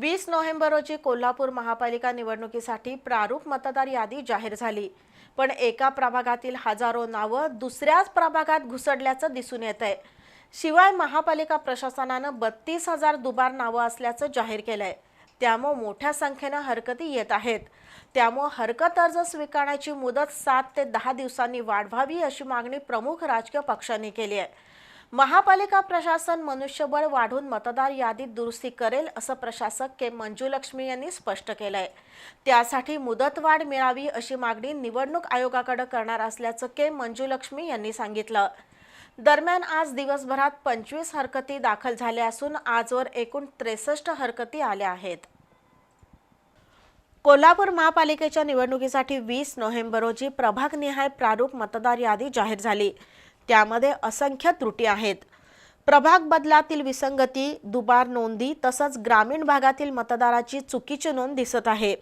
वीस नोव्हेंबर रोजी कोल्हापूर महापालिका निवडणुकीसाठी प्रारूप मतदार यादी जाहीर झाली. पण एका प्रभागातील हजारो नावं दुसऱ्याच प्रभागात घुसडल्याचं दिसून येत आहे शिवाय महापालिका प्रशासनानं बत्तीस हजार दुबार नावं असल्याचं जाहीर केलंय. त्यामुळं मोठ्या संख्येनं हरकती येत आहेत. त्यामुळं हरकत अर्ज स्वीकारण्याची मुदत सात ते दहा दिवसांनी वाढवावी अशी मागणी प्रमुख राजकीय पक्षांनी केली आहे. महापालिका प्रशासन मनुष्यबळ वाढून मतदार यादीत दुरुस्ती करेल असं प्रशासक के मंजुलक्ष्मी यांनी स्पष्ट केलंय. त्यासाठी मुदतवाढ मिळावी अशी मागणी निवडणूक आयोगाकडे करणार असल्याचं के मंजुलक्ष्मी यांनी सांगितलं. दरम्यान आज दिवसभरात पंचवीस हरकती दाखल झाल्या असून आजवर एकूण त्रेसष्ट हरकती आल्या आहेत. कोल्हापूर महापालिकेच्या निवडणुकीसाठी वीस नोव्हेंबर रोजी प्रभागनिहाय प्रारूप मतदार यादी जाहीर झाली. त्यामध्ये असंख्य त्रुटी आहेत. प्रभाग बदलातील विसंगती दुबार नोंदी तसंच ग्रामीण भागातील मतदाराची चुकीची नोंद दिसत आहे.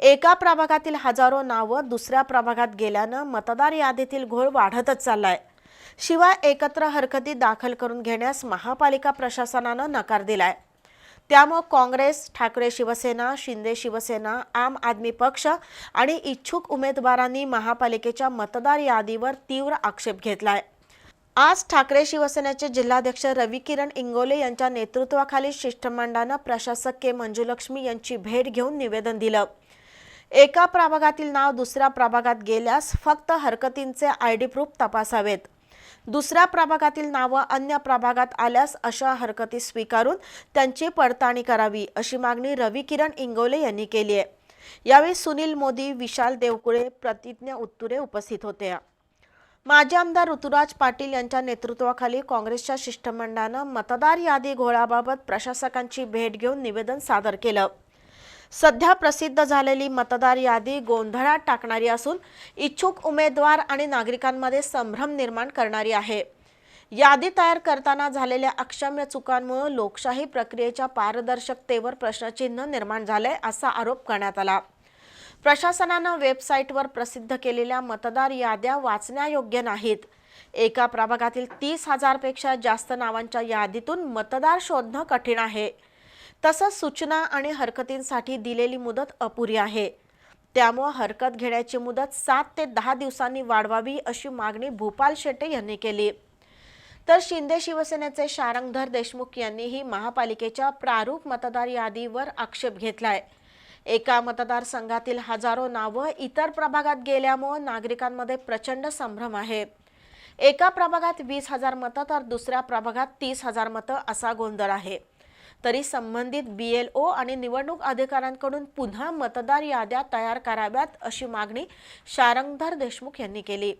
एका प्रभागातील हजारो नावं दुसऱ्या प्रभागात गेल्यानं मतदार यादीतील घोळ वाढतच चाललाय. शिवाय एकत्र हरकती दाखल करून घेण्यास महापालिका प्रशासनानं नकार दिलाय. त्यामुळं काँग्रेस ठाकरे शिवसेना शिंदे शिवसेना आम आदमी पक्ष आणि इच्छुक उमेदवारांनी महापालिकेच्या मतदार यादीवर तीव्र आक्षेप घेतलाय. आज ठाकरे शिवसेनेचे जिल्हाध्यक्ष रवी किरण इंगोले यांच्या नेतृत्वाखाली शिष्टमंडळानं प्रशासक के. मंजुलक्ष्मी यांची भेट घेऊन निवेदन दिलं. एका प्रभागातील नाव दुसऱ्या प्रभागात गेल्यास फक्त हरकतींचे आय डी प्रूफ तपासावेत. दुसऱ्या प्रभागातील नावं अन्य प्रभागात आल्यास अशा हरकती स्वीकारून त्यांची पडताळणी करावी अशी मागणी रवी किरण इंगोले यांनी केली आहे. यावेळी सुनील मोदी विशाल देवकुळे प्रतिज्ञा उत्तुरे उपस्थित होते. माजी आमदार ऋतुराज पाटील यांच्या नेतृत्वाखाली काँग्रेसच्या शिष्टमंडळानं मतदार यादी घोळाबाबत प्रशासकांची भेट घेऊन निवेदन सादर केलं. सध्या प्रसिद्ध झालेली मतदार यादी गोंधळात टाकणारी असून इच्छुक उमेदवार आणि नागरिकांमध्ये संभ्रम निर्माण करणारी आहे. यादी तयार करताना झालेल्या अक्षम्य चुकांमुळे लोकशाही प्रक्रियेच्या पारदर्शकतेवर प्रश्नचिन्ह निर्माण झालंय असा आरोप करण्यात आला. प्रशासनानं वेबसाईटवर प्रसिद्ध केलेल्या मतदार याद्या वाचण्यायोग्य नाहीत. एका प्रभागातील तीस हजारपेक्षा जास्त नावांच्या यादीतून मतदार शोधणं कठीण आहे. तसंच सूचना आणि हरकतींसाठी दिलेली मुदत अपुरी आहे. त्यामुळं हरकत घेण्याची मुदत सात ते दहा दिवसांनी वाढवावी अशी मागणी भूपाल शेट्टे यांनी केली. तर शिंदे शिवसेनेचे शारंगधर देशमुख यांनीही महापालिकेच्या प्रारूप मतदार यादीवर आक्षेप घेतलाय. एका मतदारसंघातील हजारो नावं इतर प्रभागात गेल्यामुळं नागरिकांमध्ये प्रचंड संभ्रम आहे. एका प्रभागात वीस हजार मतं तर दुसऱ्या प्रभागात तीस हजार मतं असा गोंधळ आहे. तरी संबंधित बी एल ओ आणि निवडणूक अधिकाऱ्यांकडून पुन्हा मतदार याद्या तयार कराव्यात अशी मागणी शारंगधर देशमुख यांनी केली.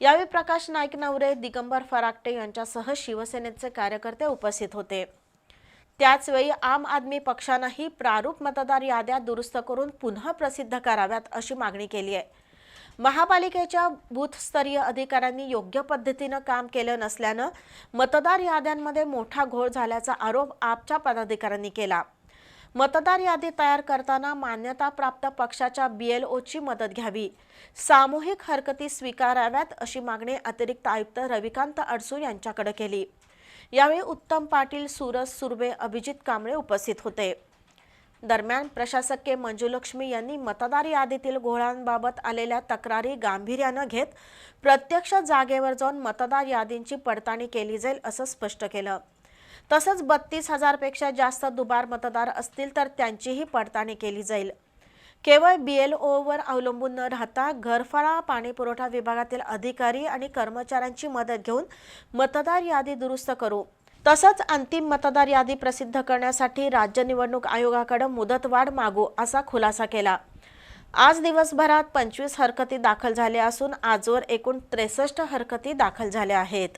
यावेळी प्रकाश नाईक नवरे दिगंबर फराकटे यांच्यासह शिवसेनेचे कार्यकर्ते उपस्थित होते. त्याचवेळी आम आदमी पक्षानंही प्रारूप मतदार याद्या दुरुस्त करून पुन्हा प्रसिद्ध कराव्यात अशी मागणी केली आहे. महापालिकेच्या बूथस्तरीय अधिकाऱ्यांनी योग्य पद्धतीनं काम केलं नसल्यानं मतदार याद्यांमध्ये मोठा घोळ झाल्याचा आरोप आपच्या पदाधिकाऱ्यांनी केला. मतदार यादी तयार करताना मान्यताप्राप्त पक्षाच्या बी एल ओची मदत घ्यावी. सामूहिक हरकती स्वीकाराव्यात अशी मागणी अतिरिक्त आयुक्त रविकांत अडसू यांच्याकडे केली. यावेळी उत्तम पाटील सूरज सुर्वे अभिजित कांबळे उपस्थित होते. दरम्यान प्रशासक के मंजुलक्ष्मी यांनी मतदार यादीतील घोळांबाबत आलेल्या तक्रारी गांभीर्यानं घेत प्रत्यक्ष जागेवर जाऊन मतदार यादींची पडताळणी केली जाईल असं स्पष्ट केलं. तसंच बत्तीस हजारपेक्षा जास्त दुबार मतदार असतील तर त्यांचीही पडताळणी केली जाईल. केवळ बी एल ओवर अवलंबून न राहता घरफळा पाणीपुरवठा विभागातील अधिकारी आणि कर्मचाऱ्यांची मदत घेऊन मतदार यादी दुरुस्त करू. तसंच अंतिम मतदार यादी प्रसिद्ध करण्यासाठी राज्य निवडणूक आयोगाकडे मुदतवाढ मागू असा खुलासा केला. आज दिवसभरात पंचवीस हरकती दाखल झाल्या असून आजवर एकूण त्रेसष्ट हरकती दाखल झाल्या आहेत.